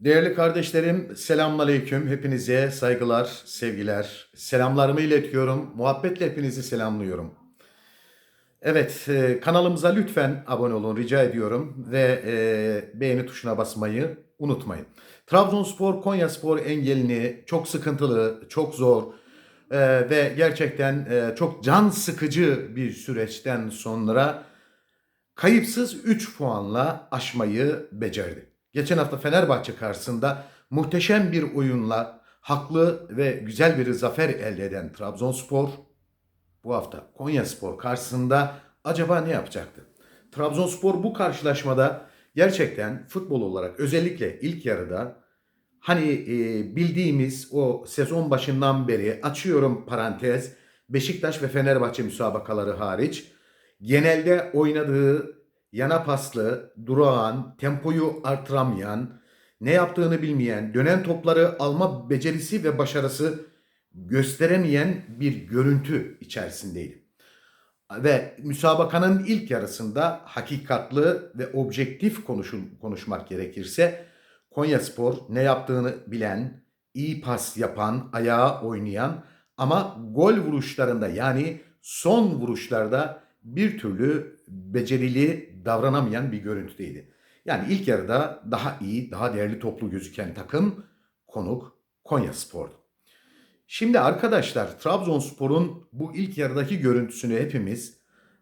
Değerli kardeşlerim, selamünaleyküm. Hepinize saygılar, sevgiler. Selamlarımı iletiyorum. Muhabbetle hepinizi selamlıyorum. Evet, e, kanalımıza lütfen abone olun rica ediyorum ve e, beğeni tuşuna basmayı unutmayın. Trabzonspor Konyaspor engelini çok sıkıntılı, çok zor e, ve gerçekten e, çok can sıkıcı bir süreçten sonra kayıpsız 3 puanla aşmayı becerdi. Geçen hafta Fenerbahçe karşısında muhteşem bir oyunla haklı ve güzel bir zafer elde eden Trabzonspor bu hafta Konyaspor karşısında acaba ne yapacaktı? Trabzonspor bu karşılaşmada gerçekten futbol olarak özellikle ilk yarıda hani e, bildiğimiz o sezon başından beri açıyorum parantez Beşiktaş ve Fenerbahçe müsabakaları hariç genelde oynadığı yana paslı, durağan, tempoyu artıramayan, ne yaptığını bilmeyen, dönen topları alma becerisi ve başarısı gösteremeyen bir görüntü içerisindeydi. Ve müsabakanın ilk yarısında hakikatlı ve objektif konuşul, konuşmak gerekirse Konyaspor ne yaptığını bilen, iyi pas yapan, ayağa oynayan ama gol vuruşlarında yani son vuruşlarda bir türlü becerili davranamayan bir görüntüdeydi. Yani ilk yarıda daha iyi, daha değerli toplu gözüken takım konuk Konyaspor'du. Şimdi arkadaşlar Trabzonspor'un bu ilk yarıdaki görüntüsünü hepimiz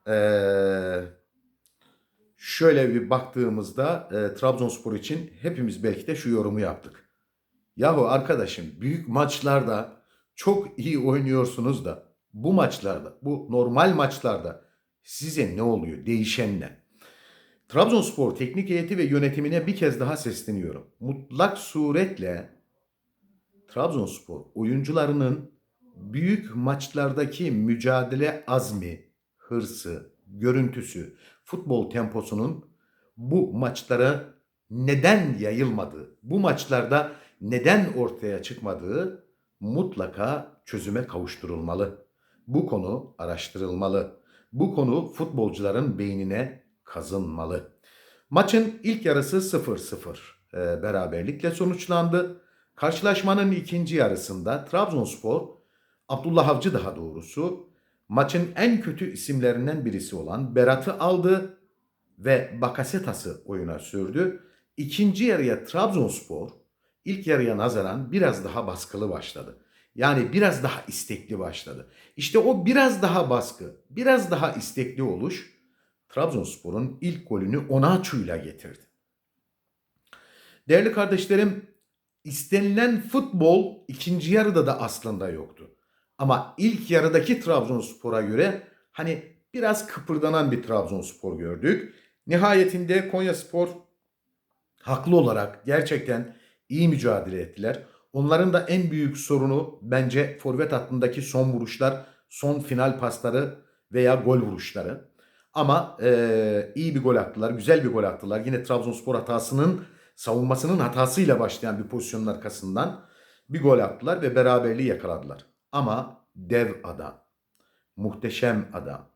eee, şöyle bir baktığımızda eee, Trabzonspor için hepimiz belki de şu yorumu yaptık. Yahu arkadaşım büyük maçlarda çok iyi oynuyorsunuz da bu maçlarda, bu normal maçlarda size ne oluyor? Değişen ne? Trabzonspor teknik heyeti ve yönetimine bir kez daha sesleniyorum. Mutlak suretle Trabzonspor oyuncularının büyük maçlardaki mücadele azmi, hırsı, görüntüsü, futbol temposunun bu maçlara neden yayılmadığı, bu maçlarda neden ortaya çıkmadığı mutlaka çözüme kavuşturulmalı. Bu konu araştırılmalı. Bu konu futbolcuların beynine kazınmalı. Maçın ilk yarısı 0-0 e, beraberlikle sonuçlandı. Karşılaşmanın ikinci yarısında Trabzonspor, Abdullah Avcı daha doğrusu, maçın en kötü isimlerinden birisi olan Berat'ı aldı ve Bakasetas'ı oyuna sürdü. İkinci yarıya Trabzonspor ilk yarıya nazaran biraz daha baskılı başladı. Yani biraz daha istekli başladı. İşte o biraz daha baskı, biraz daha istekli oluş Trabzonspor'un ilk golünü Onaçu'yla getirdi. Değerli kardeşlerim, istenilen futbol ikinci yarıda da aslında yoktu. Ama ilk yarıdaki Trabzonspor'a göre hani biraz kıpırdanan bir Trabzonspor gördük. Nihayetinde Konyaspor haklı olarak gerçekten iyi mücadele ettiler. Onların da en büyük sorunu bence forvet hattındaki son vuruşlar, son final pasları veya gol vuruşları. Ama e, iyi bir gol attılar, güzel bir gol attılar. Yine Trabzonspor hatasının, savunmasının hatasıyla başlayan bir pozisyonun arkasından bir gol attılar ve beraberliği yakaladılar. Ama dev adam, muhteşem adam,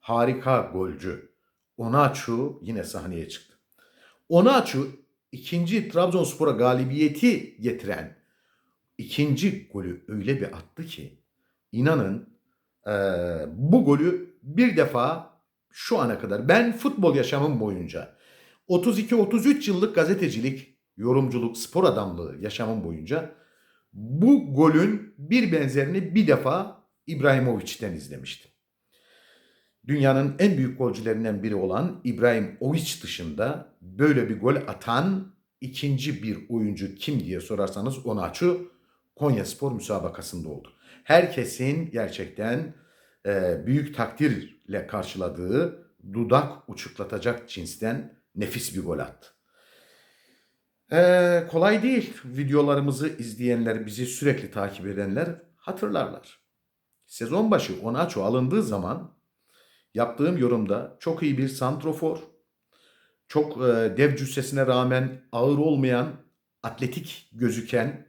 harika golcü Onaçu yine sahneye çıktı. Onaçu ikinci Trabzonspor'a galibiyeti getiren ikinci golü öyle bir attı ki inanın e, bu golü bir defa şu ana kadar ben futbol yaşamım boyunca 32-33 yıllık gazetecilik, yorumculuk, spor adamlığı yaşamım boyunca bu golün bir benzerini bir defa İbrahimovic'ten izlemiştim. Dünyanın en büyük golcülerinden biri olan İbrahimovic dışında böyle bir gol atan ikinci bir oyuncu kim diye sorarsanız Onaçu Konya Spor müsabakasında oldu. Herkesin gerçekten e, büyük takdirle karşıladığı dudak uçuklatacak cinsten nefis bir gol attı. E, kolay değil. Videolarımızı izleyenler, bizi sürekli takip edenler hatırlarlar. Sezon başı Onaço alındığı zaman yaptığım yorumda çok iyi bir santrofor, çok e, dev cüssesine rağmen ağır olmayan, atletik gözüken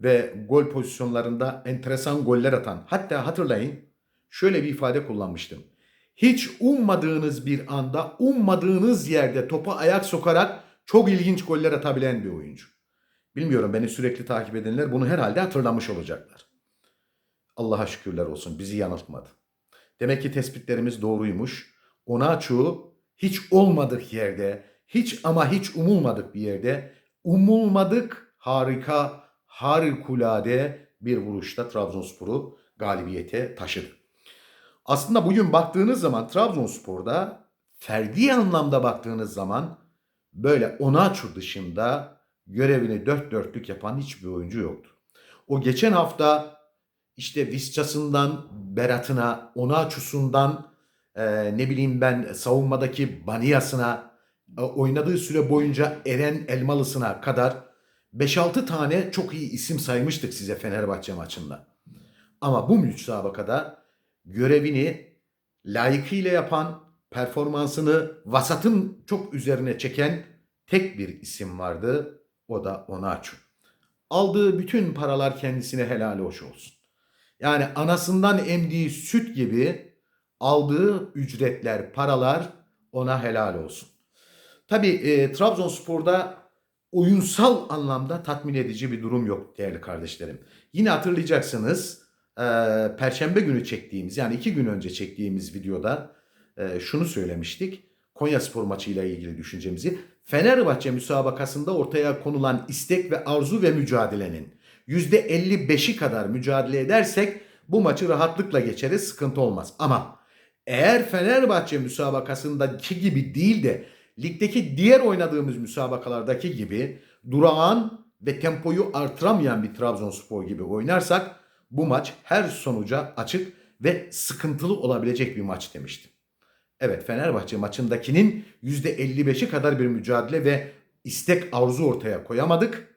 ve gol pozisyonlarında enteresan goller atan. Hatta hatırlayın şöyle bir ifade kullanmıştım. Hiç ummadığınız bir anda, ummadığınız yerde topa ayak sokarak çok ilginç goller atabilen bir oyuncu. Bilmiyorum beni sürekli takip edenler bunu herhalde hatırlamış olacaklar. Allah'a şükürler olsun bizi yanıltmadı. Demek ki tespitlerimiz doğruymuş. Onaçu hiç olmadık yerde, hiç ama hiç umulmadık bir yerde, umulmadık harika, harikulade bir vuruşta Trabzonspor'u galibiyete taşıdı. Aslında bugün baktığınız zaman Trabzonspor'da ferdi anlamda baktığınız zaman böyle Onaçu dışında görevini dört dörtlük yapan hiçbir oyuncu yoktu. O geçen hafta işte Visca'sından Berat'ına, Onaçu'sundan e, ne bileyim ben savunmadaki Baniyas'ına, e, oynadığı süre boyunca Eren Elmalıs'ına kadar 5-6 tane çok iyi isim saymıştık size Fenerbahçe maçında. Ama bu müsabakada görevini layıkıyla yapan, performansını vasatın çok üzerine çeken tek bir isim vardı. O da Onaçu. Aldığı bütün paralar kendisine helal hoş olsun. Yani anasından emdiği süt gibi aldığı ücretler, paralar ona helal olsun. Tabii e, Trabzonspor'da oyunsal anlamda tatmin edici bir durum yok değerli kardeşlerim. Yine hatırlayacaksınız e, Perşembe günü çektiğimiz yani iki gün önce çektiğimiz videoda e, şunu söylemiştik. Konya Spor maçıyla ilgili düşüncemizi. Fenerbahçe müsabakasında ortaya konulan istek ve arzu ve mücadelenin %55'i kadar mücadele edersek bu maçı rahatlıkla geçeriz sıkıntı olmaz. Ama eğer Fenerbahçe müsabakasındaki gibi değil de ligdeki diğer oynadığımız müsabakalardaki gibi durağan ve tempoyu artıramayan bir Trabzonspor gibi oynarsak bu maç her sonuca açık ve sıkıntılı olabilecek bir maç demiştim. Evet Fenerbahçe maçındakinin %55'i kadar bir mücadele ve istek arzu ortaya koyamadık.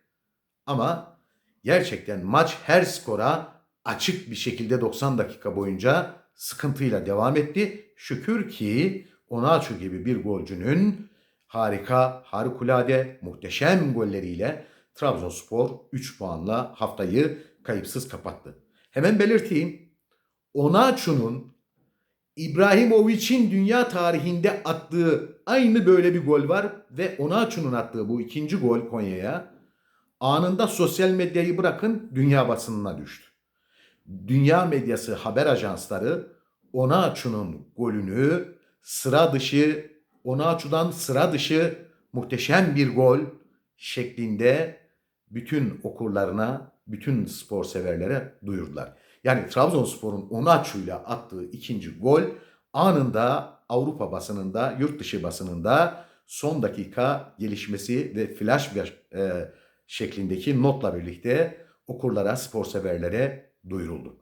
Ama gerçekten maç her skora açık bir şekilde 90 dakika boyunca sıkıntıyla devam etti. Şükür ki Onaçu gibi bir golcünün harika, harikulade, muhteşem golleriyle Trabzonspor 3 puanla haftayı kayıpsız kapattı. Hemen belirteyim. Onaçu'nun İbrahimovic'in dünya tarihinde attığı aynı böyle bir gol var ve Onaçu'nun attığı bu ikinci gol Konya'ya anında sosyal medyayı bırakın dünya basınına düştü. Dünya medyası haber ajansları Onaçu'nun golünü sıra dışı, Onaçu'dan sıra dışı muhteşem bir gol şeklinde bütün okurlarına, bütün spor severlere duyurdular. Yani Trabzonspor'un Onaçu'yla attığı ikinci gol anında Avrupa basınında, yurt dışı basınında son dakika gelişmesi ve flash bir e, şeklindeki notla birlikte okurlara, spor severlere duyuruldu.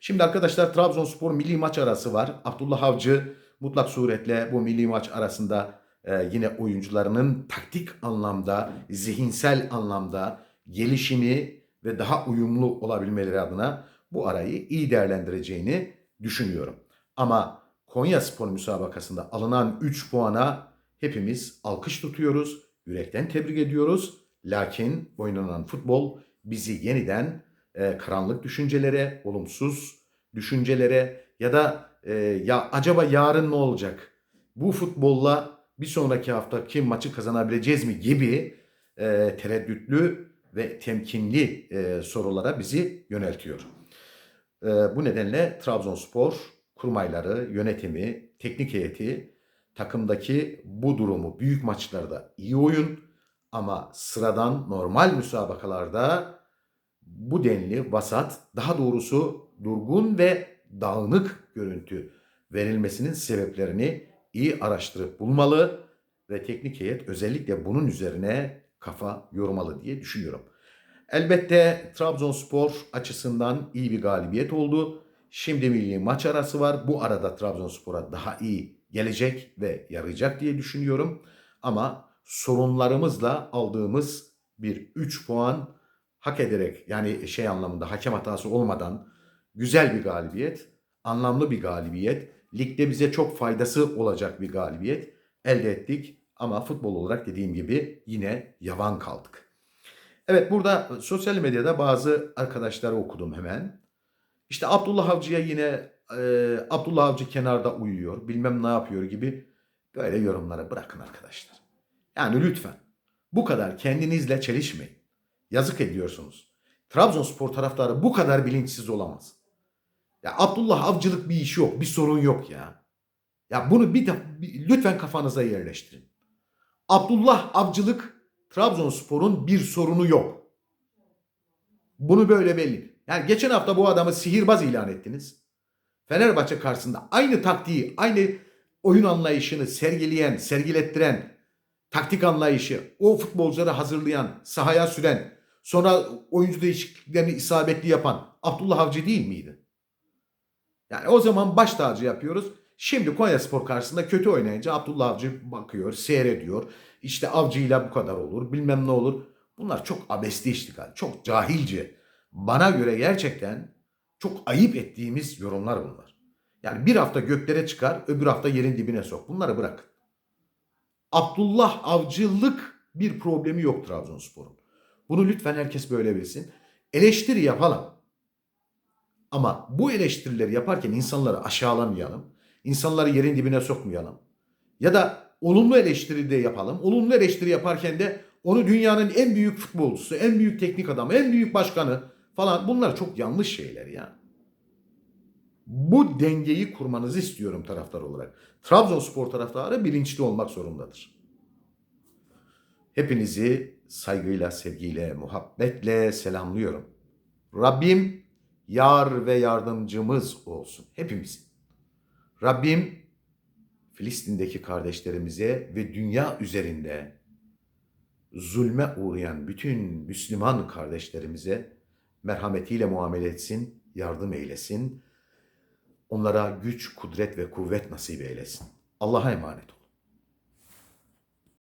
Şimdi arkadaşlar Trabzonspor milli maç arası var. Abdullah Avcı mutlak suretle bu milli maç arasında e, yine oyuncularının taktik anlamda, zihinsel anlamda gelişimi ve daha uyumlu olabilmeleri adına bu arayı iyi değerlendireceğini düşünüyorum. Ama Konya Spor müsabakasında alınan 3 puana hepimiz alkış tutuyoruz, yürekten tebrik ediyoruz. Lakin oynanan futbol bizi yeniden e, karanlık düşüncelere, olumsuz düşüncelere ya da e, ya acaba yarın ne olacak? Bu futbolla bir sonraki hafta kim maçı kazanabileceğiz mi gibi e, tereddütlü ve temkinli e, sorulara bizi yöneltiyor. E, bu nedenle Trabzonspor kurmayları, yönetimi, teknik heyeti takımdaki bu durumu büyük maçlarda iyi oyun ama sıradan normal müsabakalarda bu denli vasat, daha doğrusu durgun ve dağınık görüntü verilmesinin sebeplerini iyi araştırıp bulmalı ve teknik heyet özellikle bunun üzerine kafa yormalı diye düşünüyorum. Elbette Trabzonspor açısından iyi bir galibiyet oldu. Şimdi milli maç arası var. Bu arada Trabzonspor'a daha iyi gelecek ve yarayacak diye düşünüyorum. Ama sorunlarımızla aldığımız bir 3 puan hak ederek yani şey anlamında hakem hatası olmadan güzel bir galibiyet, anlamlı bir galibiyet, ligde bize çok faydası olacak bir galibiyet elde ettik. Ama futbol olarak dediğim gibi yine yavan kaldık. Evet burada sosyal medyada bazı arkadaşları okudum hemen. İşte Abdullah Avcı'ya yine e, Abdullah Avcı kenarda uyuyor, bilmem ne yapıyor gibi böyle yorumlara bırakın arkadaşlar. Yani lütfen bu kadar kendinizle çelişmeyin. Yazık ediyorsunuz. Trabzonspor taraftarı bu kadar bilinçsiz olamaz. Ya Abdullah Avcılık bir iş yok, bir sorun yok ya. Ya bunu bir, de, lütfen kafanıza yerleştirin. Abdullah Avcılık Trabzonspor'un bir sorunu yok. Bunu böyle belli. Yani geçen hafta bu adamı sihirbaz ilan ettiniz. Fenerbahçe karşısında aynı taktiği, aynı oyun anlayışını sergileyen, sergilettiren, taktik anlayışı, o futbolcuları hazırlayan, sahaya süren, sonra oyuncu değişikliklerini isabetli yapan Abdullah Avcı değil miydi? Yani o zaman baş tacı yapıyoruz. Şimdi Konyaspor karşısında kötü oynayınca Abdullah Avcı bakıyor, seyrediyor. İşte avcıyla bu kadar olur, bilmem ne olur. Bunlar çok abesli iştigal, çok cahilce. Bana göre gerçekten çok ayıp ettiğimiz yorumlar bunlar. Yani bir hafta göklere çıkar, öbür hafta yerin dibine sok. Bunları bırakın. Abdullah Avcılık bir problemi yok Trabzonspor'un. Bunu lütfen herkes böyle bilsin. Eleştiri yapalım. Ama bu eleştirileri yaparken insanları aşağılamayalım. İnsanları yerin dibine sokmayalım. Ya da olumlu eleştiri de yapalım. Olumlu eleştiri yaparken de onu dünyanın en büyük futbolcusu, en büyük teknik adamı, en büyük başkanı falan bunlar çok yanlış şeyler ya. Bu dengeyi kurmanızı istiyorum taraftar olarak. Trabzonspor taraftarı bilinçli olmak zorundadır. Hepinizi saygıyla, sevgiyle, muhabbetle selamlıyorum. Rabbim yar ve yardımcımız olsun hepimiz. Rabbim Filistin'deki kardeşlerimize ve dünya üzerinde zulme uğrayan bütün Müslüman kardeşlerimize merhametiyle muamele etsin, yardım eylesin. Onlara güç, kudret ve kuvvet nasip eylesin. Allah'a emanet olun.